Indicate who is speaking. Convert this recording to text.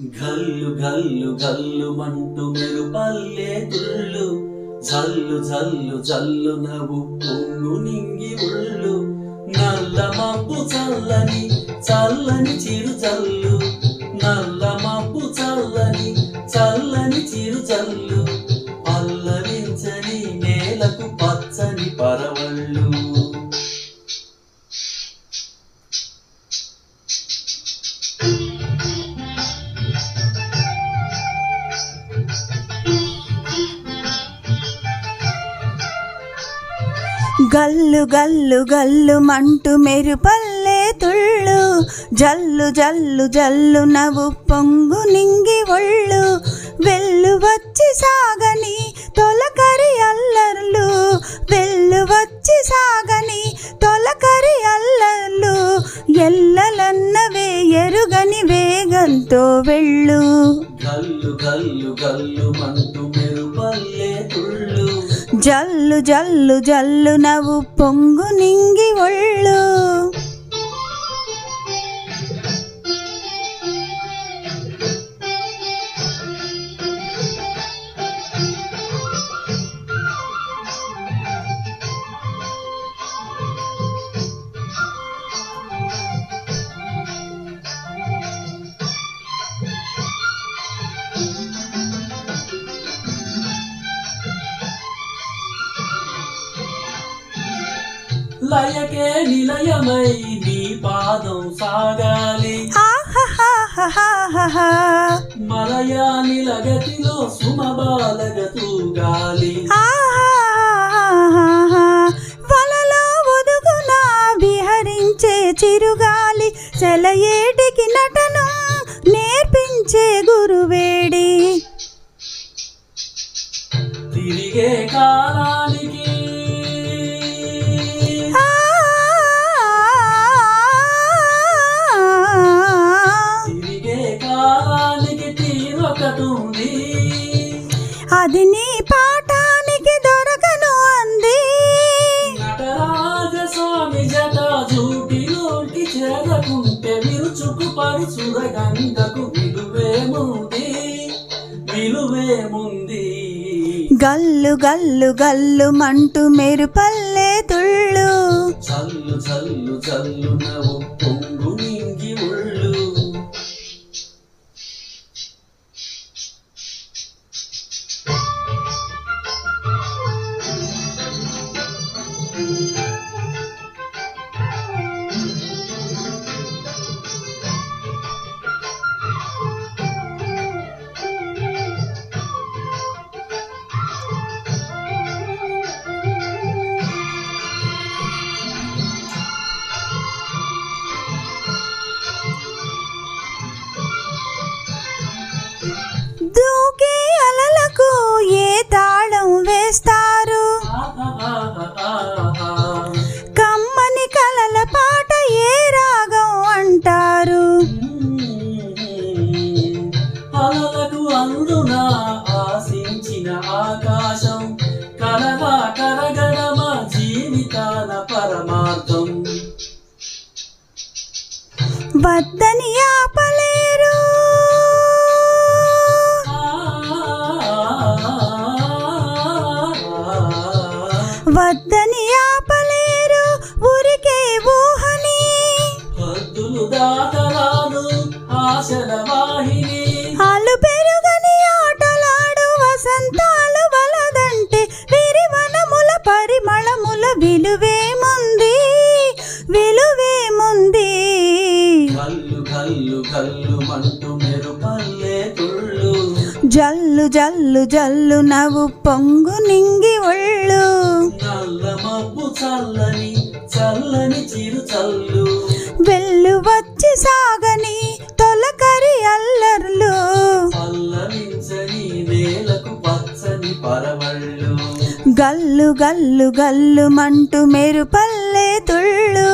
Speaker 1: గల్లు గల్లు గల్లు మంటూ మెరుపల్లే తుళ్ళు జల్లు జల్లు జల్లు నవ్వు పొంగు నింగి ఉళ్ళు నల్ల మబ్బు చల్లని చల్లని చిరు జల్లు. నల్ల మబ్బు చల్లని చల్లని చిరు జల్లు. పల్లవించని నేలకు పచ్చని పరవళ్ళు.
Speaker 2: గల్లు గల్లు గల్లు మంటు మెరుపల్లే తుళ్ళు. జల్లు జల్లు జల్లు నవ్వు పొంగు నింగి ఒళ్ళు. వెళ్ళు వచ్చి సాగని తొలకరి అల్లర్లు. వెళ్ళు వచ్చి సాగని తొలకరి అల్లర్లు. ఎల్లలన్నవే ఎరుగని వేగంతో వెళ్ళు.
Speaker 1: గల్లు గల్లు గల్లు మంటూ మెరుపల్లే తుళ్ళు.
Speaker 2: జల్లు జల్లు జల్లు నవ్వు పొంగు నింగి ఒళ్ళు.
Speaker 1: లయకే నిలయమై నీ పాదం సాగాలి.
Speaker 2: వలలో ఒదుగున విహరించే చిరుగాలి. సెలయేటికి నటను నేర్పించే గురువేడి.
Speaker 1: తిరిగే కాలానికి
Speaker 2: అది నీ పాఠానికి దొరకను అంది.
Speaker 1: జట విరుచుకు విలువేముంది? విలువేముంది?
Speaker 2: గల్లు గల్లు గల్లు మంటు మెరుపల్లే తుళ్ళు.
Speaker 1: చల్లు చల్లు చల్లు నవ్వు పొంగు
Speaker 2: ఆలు పెరుగని ఆటలాడు వసంతాలు వలదంటే విరివనముల పరిమళముల విలువేముంది? విలువేముంది?
Speaker 1: మంటూ మెరుపల్లే తుళ్ళు.
Speaker 2: జల్లు జల్లు జల్లు నవ్వు పొంగు నింగి గల్లు గల్లు గల్లు మంటు మెరుపల్లే తుళ్ళు.